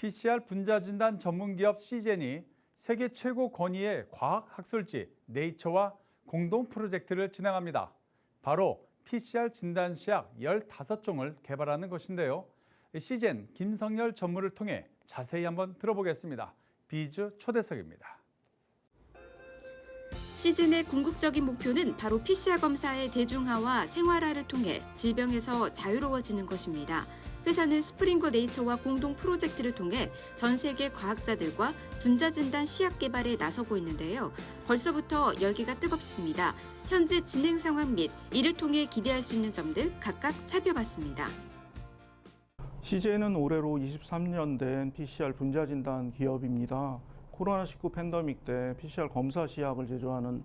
PCR 분자 진단 전문 기업 시젠이 세계 최고 권위의 과학 학술지 네이처와 공동 프로젝트를 진행합니다. 바로 PCR 진단 시약 15종을 개발하는 것인데요. 시젠 김성열 전무를 통해 자세히 한번 들어보겠습니다. 비즈 초대석입니다. 시즌의 궁극적인 목표는 바로 PCR 검사의 대중화와 생활화를 통해 질병에서 자유로워지는 것입니다. 회사는 스프링거 네이처와 공동 프로젝트를 통해 전 세계 과학자들과 분자 진단 시약 개발에 나서고 있는데요. 벌써부터 열기가 뜨겁습니다. 현재 진행 상황 및 이를 통해 기대할 수 있는 점들 각각 살펴봤습니다. CJ는 올해로 23년 된 PCR 분자 진단 기업입니다. 코로나19 팬데믹 때 PCR 검사 시약을 제조하는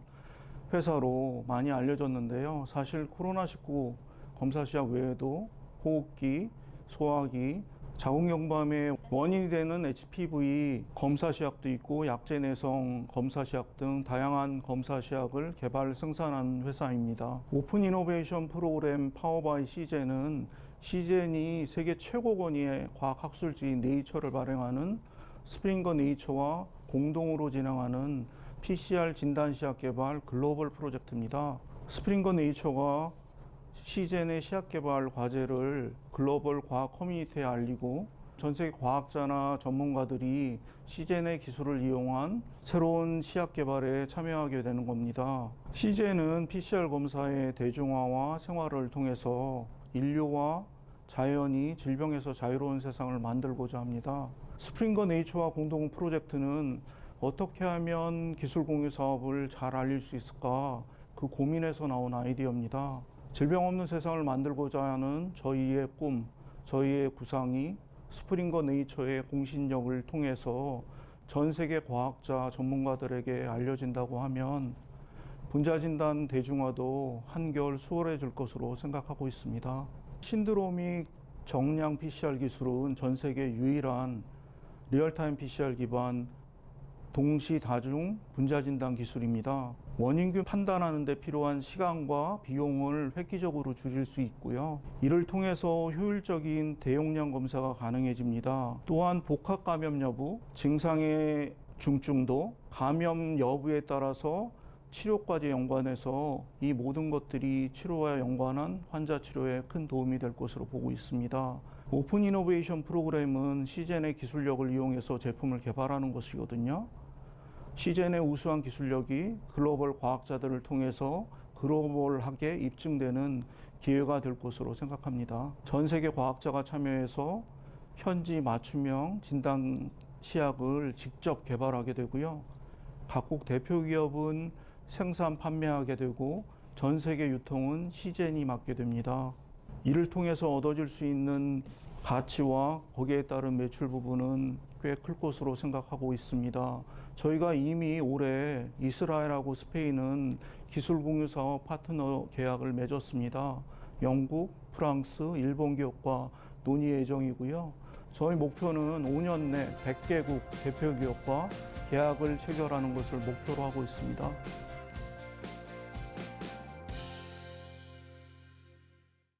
회사로 많이 알려졌는데요. 사실 코로나19 검사 시약 외에도 호흡기, 소화기, 자궁경부암의 원인이 되는 HPV 검사 시약도 있고 약제 내성 검사 시약 등 다양한 검사 시약을 개발 생산하는 회사입니다. 오픈 이노베이션 프로그램 파워바이 시젠은 시젠이 세계 최고 권위의 과학 학술지인 네이처를 발행하는 스프링거 네이처와 공동으로 진행하는 PCR 진단 시약 개발 글로벌 프로젝트입니다. 스프링거 네이처가 시젠의 시약 개발 과제를 글로벌 과학 커뮤니티에 알리고 전 세계 과학자나 전문가들이 시젠의 기술을 이용한 새로운 시약 개발에 참여하게 되는 겁니다. 시젠은 PCR 검사의 대중화와 생활을 통해서 인류와 자연이 질병에서 자유로운 세상을 만들고자 합니다. 스프링거 네이처와 공동 프로젝트는 어떻게 하면 기술 공유 사업을 잘 알릴 수 있을까 그 고민에서 나온 아이디어입니다. 질병 없는 세상을 만들고자 하는 저희의 꿈, 저희의 구상이 스프링거 네이처의 공신력을 통해서 전 세계 과학자 전문가들에게 알려진다고 하면 분자 진단 대중화도 한결 수월해질 것으로 생각하고 있습니다. 신드로믹 정량 PCR 기술은 전 세계 유일한 리얼타임 PCR 기반 동시 다중 분자 진단 기술입니다. 원인균 판단하는 데 필요한 시간과 비용을 획기적으로 줄일 수 있고요. 이를 통해서 효율적인 대용량 검사가 가능해집니다. 또한 복합 감염 여부, 증상의 중증도, 감염 여부에 따라서 치료까지 연관해서 이 모든 것들이 치료와 연관한 환자 치료에 큰 도움이 될 것으로 보고 있습니다. 오픈 이노베이션 프로그램은 시젠의 기술력을 이용해서 제품을 개발하는 것이거든요. 시젠의 우수한 기술력이 글로벌 과학자들을 통해서 글로벌하게 입증되는 기회가 될 것으로 생각합니다. 전 세계 과학자가 참여해서 현지 맞춤형 진단 시약을 직접 개발하게 되고요. 각국 대표 기업은 생산 판매하게 되고 전 세계 유통은 시젠이 맡게 됩니다. 이를 통해서 얻어질 수 있는 가치와 거기에 따른 매출 부분은 꽤 클 것으로 생각하고 있습니다. 저희가 이미 올해 이스라엘하고 스페인은 기술 공유 사업 파트너 계약을 맺었습니다. 영국, 프랑스, 일본 기업과 논의 예정이고요. 저희 목표는 5년 내 100개국 대표 기업과 계약을 체결하는 것을 목표로 하고 있습니다.